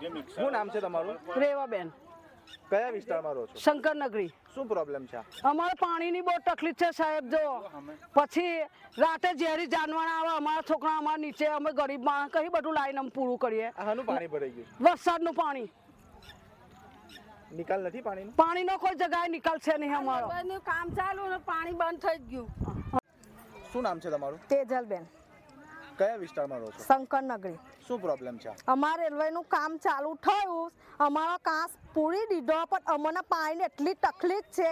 શું નામ છે તમારું? રેવાબેન. કયા વિસ્તારમાં રહો છો? શંકરનગરી. શું પ્રોબ્લેમ છે? અમારે પાણીની બહુ તકલીફ છે સાહેબ જો. પછી રાતે ઝેરી જાનવર આવે અમારા છોકરા અમારા નીચે અમે ગરીબ માણસ કઈ બધું લાવીને અમે પૂરું કરીએ. આનું પાણી ભરાઈ ગયું વરસાદનું પાણી. નિકાલ નથી પાણીનો? પાણીનો કોઈ જગ્યાએ નિકાલ છે નહીં અમારો. કામ ચાલુ પાણી બંધ થઈ ગયું. શું નામ છે તમારું? તેજલબેન. કયા વિસ્તારમાં રહો છો? શંકરનગરી. શું પ્રોબ્લેમ છે? અમારે રેલવેનું કામ ચાલુ થયું. અમારો કાંસ પૂરી દીધો પણ અમને પાણીની એટલી તકલીફ છે.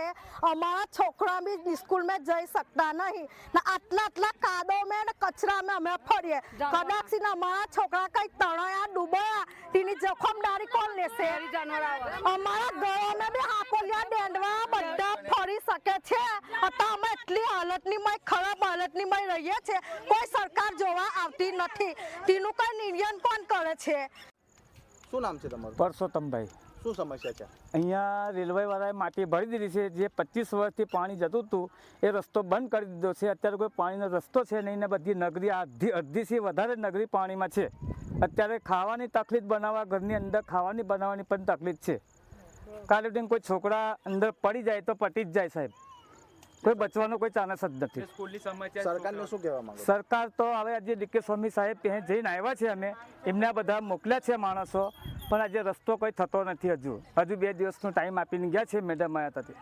અમારા છોકરા બી સ્કૂલમાં જઈ શકતા નહીં. ને આટલા આટલા મેં ને કચરામાં અમે ફરીએ. કદાચ અમારા છોકરા કઈ તણાયા ડૂબાયા. તેની જોખમદારી કોણ લેશે? અમારા ઘરોમાં બી હાપોલિયા ડેંડવા બધા ફરી અત્યારે અમે એટલી હાલતની મય ખરાબ હાલતની મય રહીએ છે કોઈ સરકાર જોવા આવતી નથી. તેનું કઈ નિર્ણય કોણ કરે છે? શું નામ છે તમારું? પરસોત્તમભાઈ. શું સમસ્યા છે? અહીંયા રેલવેવાળાએ માટી ભરી દીધી છે. જે પચીસ વર્ષથી પાણી જતું હતું એ રસ્તો બંધ કરી દીધો છે. અત્યારે કોઈ પાણીનો રસ્તો છે નહીં ને બધી નગરી અડધી અડધીથી વધારે નગરી પાણીમાં છે. અત્યારે ખાવાની તકલીફ બનાવવા ઘરની અંદર ખાવાની બનાવવાની પણ તકલીફ છે. કાલે કોઈ છોકરા અંદર પડી જાય તો પટી જ જાય સાહેબ. કોઈ બચવાનો કોઈ ચાન્સ જ નથી. સરકારને શું કહેવા માંગો સરકાર તો હવે આજે ડીકે સ્વામી સાહેબ ત્યાં જઈને આવ્યા છે અમે. એમને બધા મોકલ્યા છે માણસો. પણ આજે રસ્તો કોઈ થતો નથી હજુ. હજુ બે દિવસનો ટાઈમ આપીને ગયા છે મેડમ આયા હતા તે